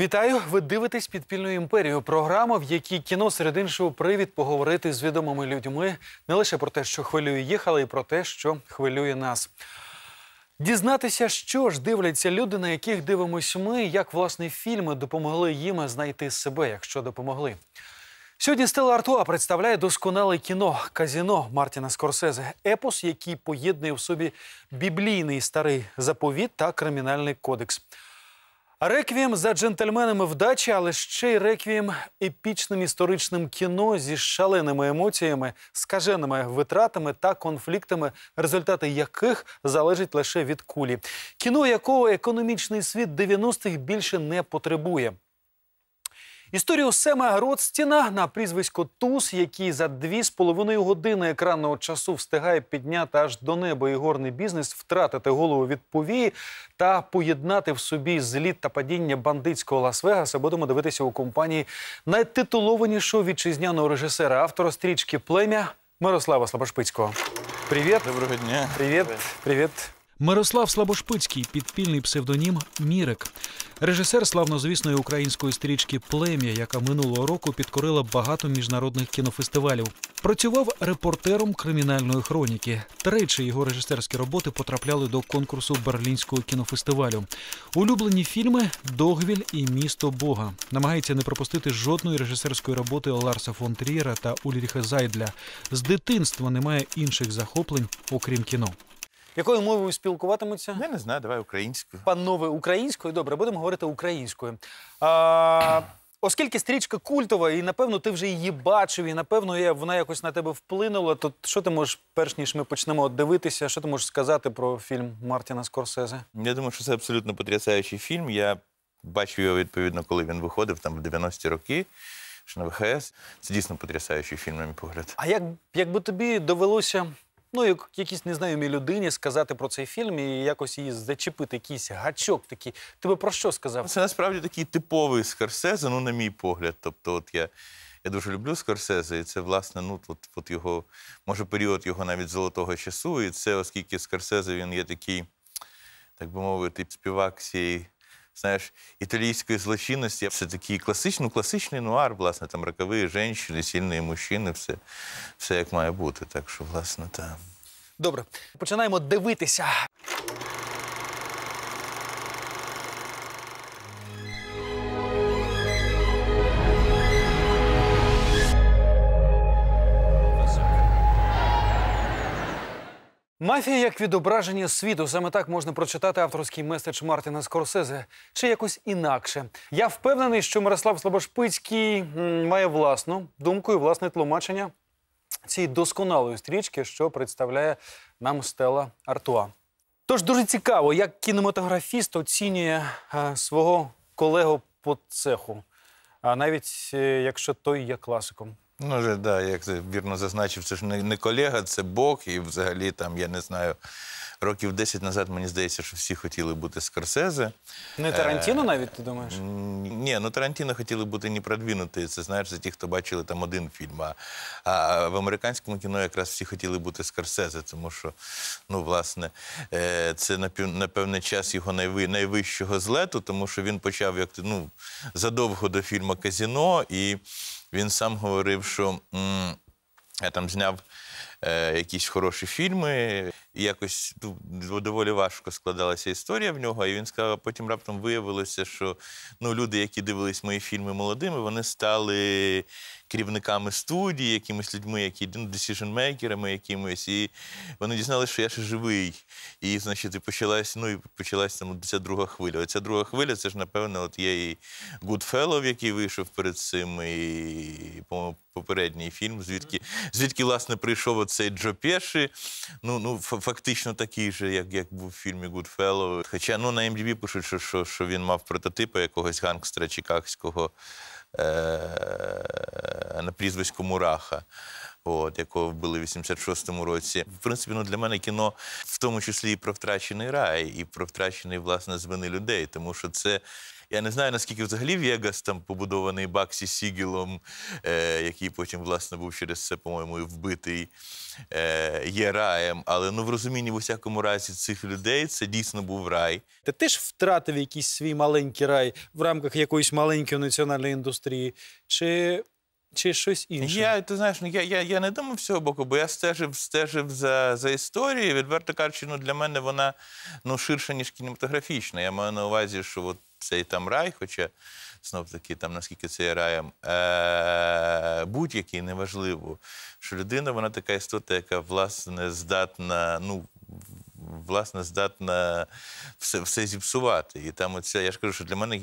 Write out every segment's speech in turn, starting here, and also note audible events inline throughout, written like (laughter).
Вітаю! Ви дивитесь підпільну імперію. Програма, в якій кіно серед іншого привід поговорити з відомими людьми не лише про те, що хвилює їх, але й про те, що хвилює нас. Дізнатися, що ж дивляться люди, на яких дивимось ми, як власне фільми допомогли їм знайти себе, якщо допомогли. Сьогодні Стелла Артуа представляє досконале кіно Казіно Мартіна Скорсезе, епос, який поєднує в собі біблійний старий заповіт та кримінальний кодекс. Реквієм за джентльменами вдачі, але ще й реквієм епічним історичним кіно зі шаленими емоціями, скаженими витратами та конфліктами, результати яких залежать лише від кулі. Кіно, якого економічний світ 90-х більше не потребує. Історію Сема Ротстіна на прізвисько Туз, який за дві з половиною години екранного часу встигає підняти аж до неба ігорний бізнес, втратити голову від повії та поєднати в собі зліт та падіння бандитського Лас-Вегаса, будемо дивитися у компанії найтитулованішого вітчизняного режисера, автора стрічки Плем'я Мирослава Слабошпицького. Привіт! Доброго дня. Привіт, привіт. Мирослав Слабошпицький, підпільний псевдонім Мірик, режисер славнозвісної української стрічки Плем'я, яка минулого року підкорила багато міжнародних кінофестивалів. Працював репортером кримінальної хроніки. Тричі його режисерські роботи потрапляли до конкурсу Берлінського кінофестивалю. Улюблені фільми Догвіль і Місто Бога. Намагається не пропустити жодної режисерської роботи Ларса фон Трієра та Ульріха Зайдля. З дитинства немає інших захоплень, окрім кіно. Якою мовою спілкуватимуться? Я не знаю, давай українською. Панове українською, добре, будемо говорити українською. А, оскільки стрічка культова, і напевно ти вже її бачив, і напевно вона якось на тебе вплинула, то що ти можеш, перш ніж ми почнемо дивитися, що ти можеш сказати про фільм Мартіна Скорсезе? Я думаю, що це абсолютно потрясаючий фільм. Я бачив його відповідно, коли він виходив там в 90-ті роки. Ще на ВХС. Це дійсно потрясаючий фільм, на мій погляд. А як, якби тобі довелося, ну, як якійсь незнайомій людині сказати про цей фільм і якось її зачепити, якийсь гачок такий, ти би про що сказав? Це насправді такий типовий Скорсезе, ну, на мій погляд. Тобто, от я, я дуже люблю Скорсезе, і це, власне, ну, от, от його, може, період його навіть золотого часу. І це, оскільки Скорсезе він є такий, так би мовити, співак цієї. Знаєш, італійської злочинності це такий класичний, ну, класичний нуар, власне, там рокові жінки, сильні мужчини, все, все як має бути. Так що, власне, так. Добре, починаємо дивитися. Мафія як відображення світу. Саме так можна прочитати авторський меседж Мартіна Скорсезе. Чи якось інакше. Я впевнений, що Мирослав Слабошпицький має власну думку і власне тлумачення цієї досконалої стрічки, що представляє нам Стела Артуа. Тож дуже цікаво, як кінематографіст оцінює е, свого колегу по цеху, а навіть е, якщо той є класиком. Ну, вже, да, як ти вірно зазначив, це ж не, не колега, це Бог. І взагалі, там, я не знаю, років 10 назад мені здається, що всі хотіли бути Скорсезе. Не Тарантіно навіть, ти думаєш? Ні, ну Тарантіно хотіли бути не продвинуті. Це знаєш, це ті, хто бачили там один фільм. А, а в американському кіно якраз всі хотіли бути Скорсезе, тому що, ну, власне, е, це на певний час його найви, найвищого злету, тому що він почав як ну, задовго до фільму Казіно, і він сам говорив, що я там зняв. Е, якісь хороші фільми, і якось ну, доволі важко складалася історія в нього. І він сказав, потім раптом виявилося, що ну, люди, які дивились мої фільми молодими, вони стали керівниками студії, якимись людьми, які ну, decision-мейкерами якимось. І вони дізналися, що я ще живий. І, значить, і почалась, ну, і почалась там ця друга хвиля. Оця друга хвиля, це ж, напевно, от є і Goodfellow, який вийшов перед цим, і, по-моєму, попередній фільм, звідки, звідки власне, прийшов оцей Джо Пеші, ну, ну, фактично такий же, як, як був в фільмі Goodfellow. Хоча ну, на MDB пишуть, що, що, що він мав прототипи якогось гангстера чикагського е- на прізвисько Мураха. От, якого вбили в 86-му році. В принципі, ну, для мене кіно в тому числі і про втрачений рай, і про втрачений, власне, звини людей, тому що це Я не знаю, наскільки взагалі Вегас там побудований Баксі Сігілом, е, який потім, власне, був через це, по-моєму, вбитий е, є раєм. Але ну, в розумінні в усякому разі цих людей це дійсно був рай. Ти теж втратив якийсь свій маленький рай в рамках якоїсь маленької національної індустрії, чи, чи щось інше? Я, ти знаєш, ну, я, я, я не думав з цього боку, бо я стежив, стежив за, за історією. Відверто кажучи, ну, для мене вона ну, ширша, ніж кінематографічна. Я маю на увазі, що от цей там рай, хоча знов таки, там наскільки це є раєм, е- будь-який неважливо, що людина вона така істота, яка власне здатна, ну. Власне, здатна все, все зіпсувати. І там оця, я ж кажу, що для мене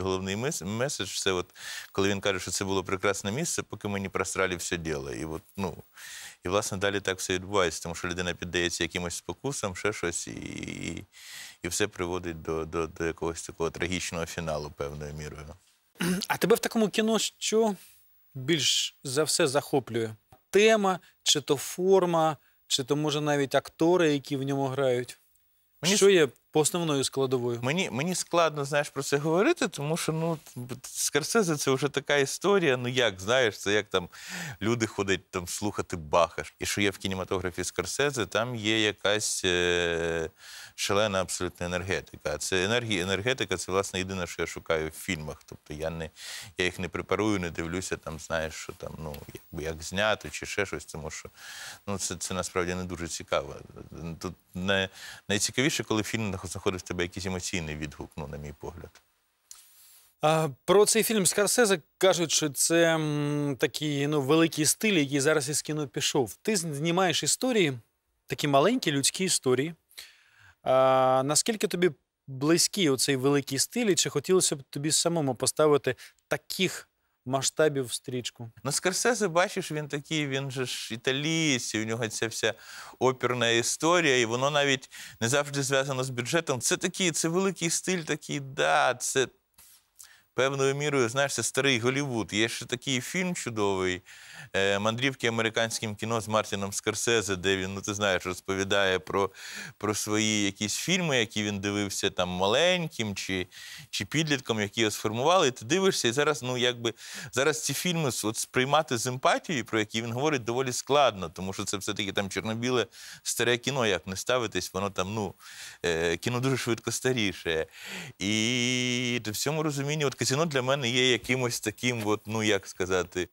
головний мес- меседж це от, коли він каже, що це було прекрасне місце, поки ми не все діло. І от, ну, і, власне, далі так все відбувається, тому що людина піддається якимось спокусам, ще щось, і, і, і все приводить до, до, до якогось такого трагічного фіналу певною мірою. А тебе в такому кіно що більш за все захоплює? Тема, чи то форма, чи то може навіть актори, які в ньому грають? Мені Що є по основною складовою? Мені, мені складно, знаєш, про це говорити, тому що ну, Скорсезе це вже така історія. Ну як, знаєш, це як там люди ходять там слухати Баха. І що є в кінематографі Скорсезе, там є якась е- шалена абсолютна енергетика. Це енергія, енергетика це власне єдине, що я шукаю в фільмах. Тобто я не я їх не препарую, не дивлюся там, знаєш, що там, ну якби як знято чи ще щось, тому що ну це, це насправді не дуже цікаво. Тут не, найцікавіше, коли фільм знаходить в тебе якийсь емоційний відгук, ну, на мій погляд. Про цей фільм Скорсезе кажуть, що це такий ну, великий стиль, який зараз із кіно пішов. Ти знімаєш історії, такі маленькі людські історії. А, наскільки тобі близький оцей великий стиль, і чи хотілося б тобі самому поставити таких масштабів в стрічку? Ну, Скорсезе, бачиш, він такий, він же ж італієць, і у нього ця вся оперна історія, і воно навіть не завжди зв'язано з бюджетом. Це такий, це великий стиль, такий, да, це певною мірою, знаєш, це старий Голівуд. Є ще такий фільм чудовий е, Мандрівки американським кіно з Мартіном Скорсезе, де він, ну ти знаєш, розповідає про, про свої якісь фільми, які він дивився там маленьким чи, чи підлітком, які його сформували. І ти дивишся, і зараз, ну якби зараз ці фільми от, сприймати з емпатією, про які він говорить, доволі складно, тому що це все-таки там чорно-біле старе кіно, як не ставитись, воно там, ну, е, кіно дуже швидко старіше. І в цьому розумінні, от казіно для мене є якимось таким, от, ну як сказати.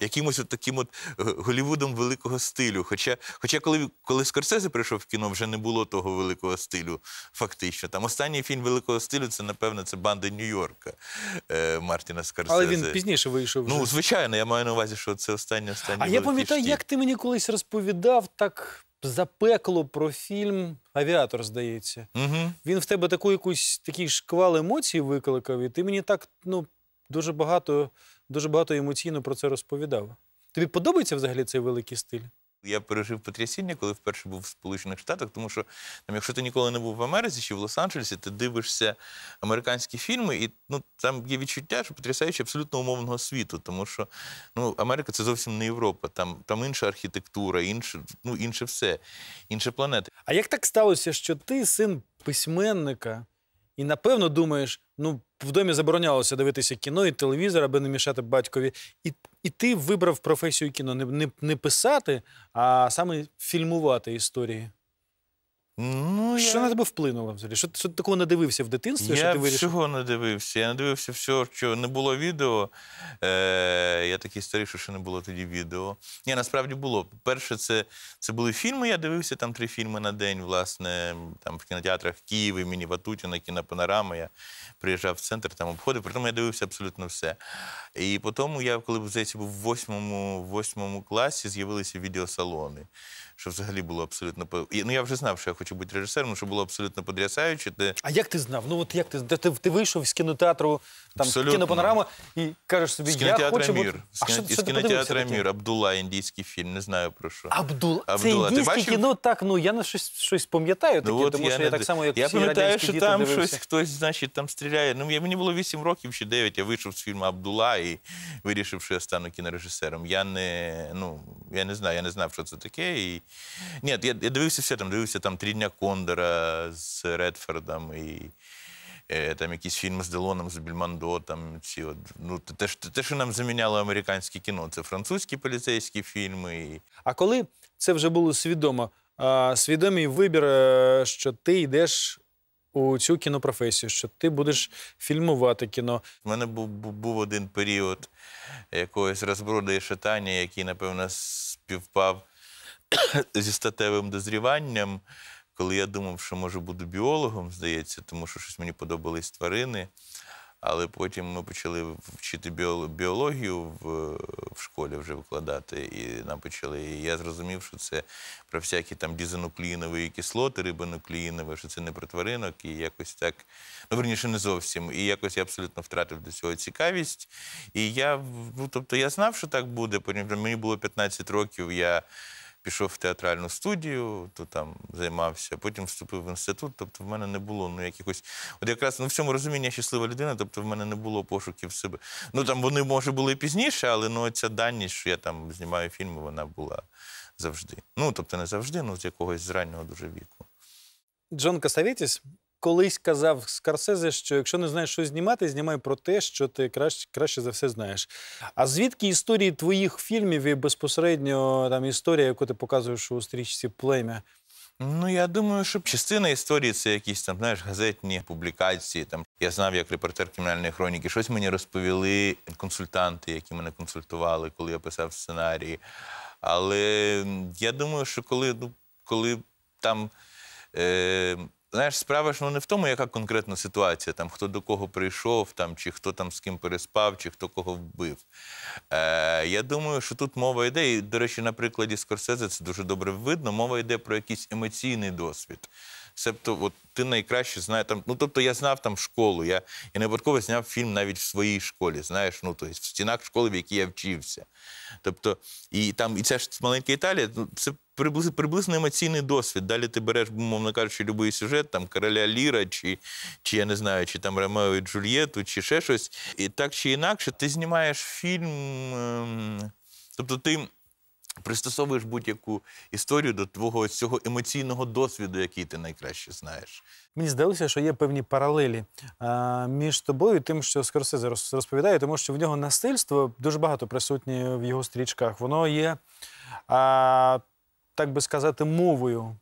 Якимось от таким от е, Голівудом великого стилю. Хоча, хоча коли, коли Скорсезе прийшов в кіно, вже не було того великого стилю, фактично. Там останній фільм великого стилю це, напевно, це банда Нью-Йорка е, Мартіна Скорсезе. Але він пізніше вийшов. Вже. Ну, звичайно, я маю на увазі, що це останній останній. а я пам'ятаю, як ти мені колись розповідав так запекло про фільм Авіатор, здається. Угу. Він в тебе таку якусь такий шквал емоцій викликав, і ти мені так ну, дуже багато, дуже багато емоційно про це розповідав. Тобі подобається взагалі цей великий стиль? Я пережив потрясіння, коли вперше був в Сполучених Штатах, тому що там, якщо ти ніколи не був в Америці чи в Лос-Анджелесі, ти дивишся американські фільми, і ну там є відчуття, що потрясаючи абсолютно умовного світу, тому що ну Америка це зовсім не Європа. Там там інша архітектура, інше, ну інше все, інша планета. А як так сталося, що ти син письменника, і напевно думаєш, ну в домі заборонялося дивитися кіно і телевізор, аби не мішати батькові. І і ти вибрав професію кіно не, не, не писати, а саме фільмувати історії. Ну, Що я... на тебе вплинуло взагалі? Що, що ти такого не дивився в дитинстві? Я що ти вирішив? всього не дивився. Я не дивився всього, що не було відео. Е, я такий старий, що ще не було тоді відео. Ні, насправді було. Перше, це, це були фільми. Я дивився там три фільми на день, власне, там в кінотеатрах Києва, імені Ватутіна, кінопанорама. Я приїжджав в центр, там обходив. Притому я дивився абсолютно все. І потім я, коли здається, був в восьмому, восьмому класі, з'явилися відеосалони. Що взагалі було абсолютно Ну я вже знав, що я хочу бути режисером, що було абсолютно потрясаюче. Де А як ти знав? Ну от як ти ти, ти, вийшов з кінотеатру, там Абсолютно. кінопанорама і кажеш собі, з я хочу бути. З, А що, із кінотеатра? Мір. Абдула, індійський фільм, не знаю про що. Абдул, Абдула. Ти індійське бачив? кіно, так, ну я на щось, щось пам'ятаю таке, от тому що не я так само, як я всі пам'ятаю, що діти там дивився. щось хтось, значить, там стріляє. Ну, я- мені було 8 років чи 9, я вийшов з фільму Абдула і вирішив, що я стану кінорежисером. Я не, ну, я не знаю, я не знав, що це таке. І... Ні, я, я дивився все там, дивився там «Три дня Кондора з Редфордом і е, там якісь фільми з Делоном, з Більмондо, там ці от, ну, те, що- те, що нам заміняло американське кіно. Це французькі поліцейські фільми. І... А коли це вже було свідомо, а, свідомий вибір, е, що ти йдеш у цю кінопрофесію, що ти будеш фільмувати кіно. У мене був, був, був один період якогось розброду і шатання, який, напевно, співпав (coughs) зі статевим дозріванням, коли я думав, що може буду біологом, здається, тому що щось мені подобались тварини. Але потім ми почали вчити біологію в, в школі вже викладати, і нам почали. І я зрозумів, що це про всякі там дізонуклеїнові кислоти, рибонуклеїнові, що це не про тваринок, і якось так. Ну, верніше, не зовсім. І якось я абсолютно втратив до цього цікавість. І я, ну, тобто, я знав, що так буде. Потім мені було 15 років. Я пішов в театральну студію, то там займався, потім вступив в інститут. Тобто в мене не було ну, якихось. От якраз ну, в цьому розумінні я щаслива людина, тобто в мене не було пошуків себе. Ну там вони, може, були пізніше, але ну, ця даність, що я там знімаю фільми, вона була завжди. Ну, тобто не завжди, ну з якогось з раннього дуже віку. Джон Касавітіс колись казав Скорсезе, що якщо не знаєш, що знімати, знімай про те, що ти краще, краще за все знаєш. А звідки історії твоїх фільмів і безпосередньо там історія, яку ти показуєш у стрічці плем'я? Ну, я думаю, що частина історії це якісь там, знаєш, газетні публікації. Там я знав, як репортер кримінальної хроніки. Щось мені розповіли консультанти, які мене консультували, коли я писав сценарії. Але я думаю, що коли, ну, коли там. Е, Знаєш, справа ж ну, не в тому, яка конкретна ситуація, там хто до кого прийшов, там, чи хто там з ким переспав, чи хто кого вбив. Е, я думаю, що тут мова йде, і, до речі, на прикладі Скорсезе це дуже добре видно. Мова йде про якийсь емоційний досвід. Себто, от ти найкраще знаєш там. Ну, тобто я знав там школу. Я, я не випадково зняв фільм навіть в своїй школі, знаєш, ну тобто в стінах школи, в якій я вчився. Тобто, і там, і ця ж маленька Італія, ну, це приблизно, приблизно емоційний досвід. Далі ти береш, мовно кажучи, будь-який сюжет, там короля Ліра, чи, чи я не знаю, чи там Ромео і Джульєту, чи ще щось. І так чи інакше, ти знімаєш фільм. ем, тобто ти пристосовуєш будь-яку історію до твого цього емоційного досвіду, який ти найкраще знаєш. Мені здалося, що є певні паралелі а, між тобою і тим, що Скорсезе роз- розповідає, тому що в нього насильство дуже багато присутнє в його стрічках. Воно є, а, так би сказати, мовою,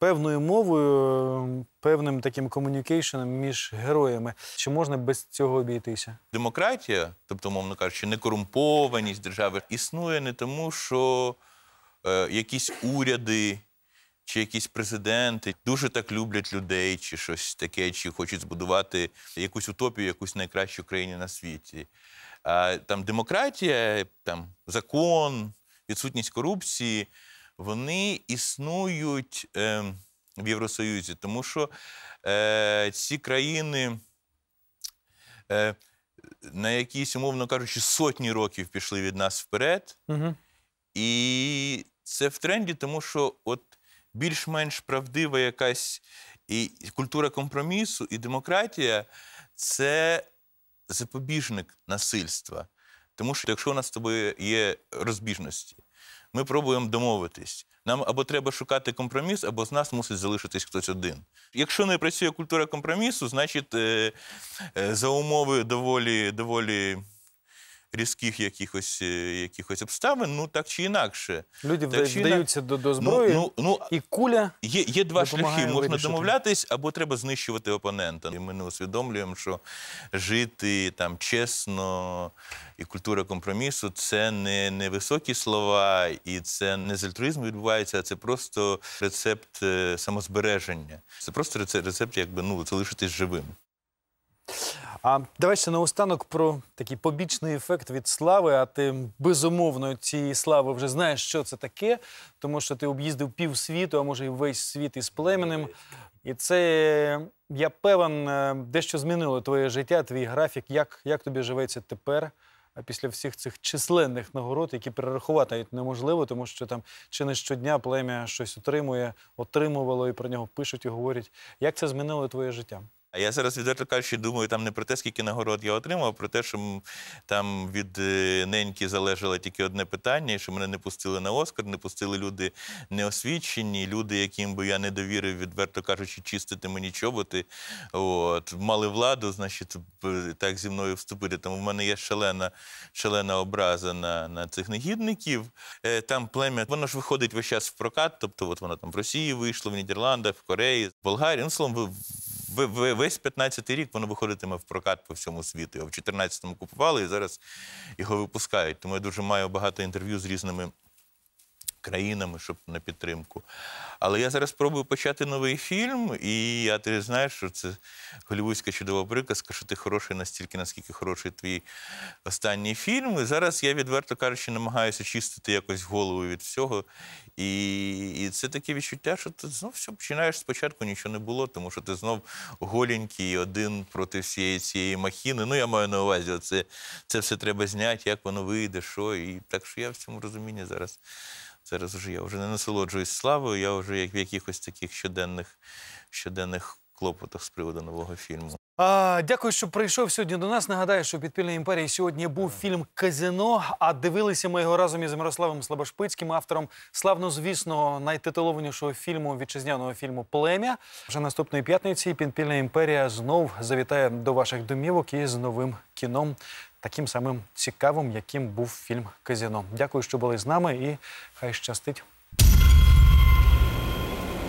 певною мовою, певним таким комунікейшеном між героями. Чи можна без цього обійтися? Демократія, тобто, мовно кажучи, некорумпованість держави, існує не тому, що е, якісь уряди чи якісь президенти дуже так люблять людей, чи щось таке, чи хочуть збудувати якусь утопію, якусь найкращу країну на світі. А там демократія, там закон, відсутність корупції, вони існують е, в Євросоюзі, тому що е, ці країни е, на якісь, умовно кажучи, сотні років пішли від нас вперед. Угу. І це в тренді, тому що от більш-менш правдива якась і культура компромісу, і демократія це запобіжник насильства. Тому що якщо у нас з тобою є розбіжності, ми пробуємо домовитись. Нам або треба шукати компроміс, або з нас мусить залишитись хтось один. Якщо не працює культура компромісу, значить е, е, за умови доволі, доволі різких якихось, е, якихось обставин, ну так чи інакше. Люди Так чи вдаються до, до Ну, зброї, ну, ну, і куля Є, є два шляхи. Можна вирішити. домовлятись, або треба знищувати опонента. І ми не усвідомлюємо, що жити там чесно і культура компромісу це не, не високі слова, і це не з альтруїзму відбувається, а це просто рецепт е, самозбереження. Це просто рецепт, рецепт якби ну залишитись живим. А давай ще наостанок про такий побічний ефект від слави. А ти безумовно цієї слави вже знаєш, що це таке, тому що ти об'їздив пів світу, а може і весь світ із племенем. І це, я певен, е, дещо змінило твоє життя, твій графік. Як, як тобі живеться тепер? А після всіх цих численних нагород, які перерахувати неможливо, тому що там чи не щодня плем'я щось отримує, отримувало і про нього пишуть і говорять. Як це змінило твоє життя? А я зараз відверто кажучи, думаю там не про те, скільки нагород я отримав, а про те, що там від е, неньки залежало тільки одне питання, що мене не пустили на Оскар, не пустили люди неосвічені, люди, яким би я не довірив, відверто кажучи, чистити мені чоботи. От, мали владу, значить, так зі мною вступити. Тому в мене є шалена, шалена образа на, на цих негідників. Е, Там плем'я, воно ж виходить весь час в прокат, тобто от воно там в Росії вийшло, в Нідерландах, в Кореї, в Болгарії. Ну, словом, весь 15-й рік воно виходитиме в прокат по всьому світу. Його в 14-му купували і зараз його випускають. Тому я дуже маю багато інтерв'ю з різними країнами, щоб на підтримку. Але я зараз спробую почати новий фільм, і я ти знаєш, що це голівудська чудова приказка, що ти хороший настільки, наскільки хороший твій останній фільм. І зараз я, відверто кажучи, намагаюся чистити якось голову від всього. І, і це таке відчуття, що ти знов все починаєш спочатку, нічого не було, тому що ти знов голенький, один проти всієї цієї махіни. Ну, я маю на увазі, це, це все треба зняти, як воно вийде, що. І так що я в цьому розумінні зараз. Зараз вже я вже не насолоджуюсь славою, я вже як в якихось таких щоденних, щоденних клопотах з приводу нового фільму. А, дякую, що прийшов сьогодні до нас. Нагадаю, що під «Підпільною імперією сьогодні був фільм Казино. А дивилися ми його разом із Мирославом Слабошпицьким, автором славнозвісного найтитулованішого фільму вітчизняного фільму Плем'я. Вже наступної п'ятниці підпільна імперія знов завітає до ваших домівок із новим кіном, таким самим цікавим, яким був фільм Казіно. Дякую, що були з нами, і хай щастить.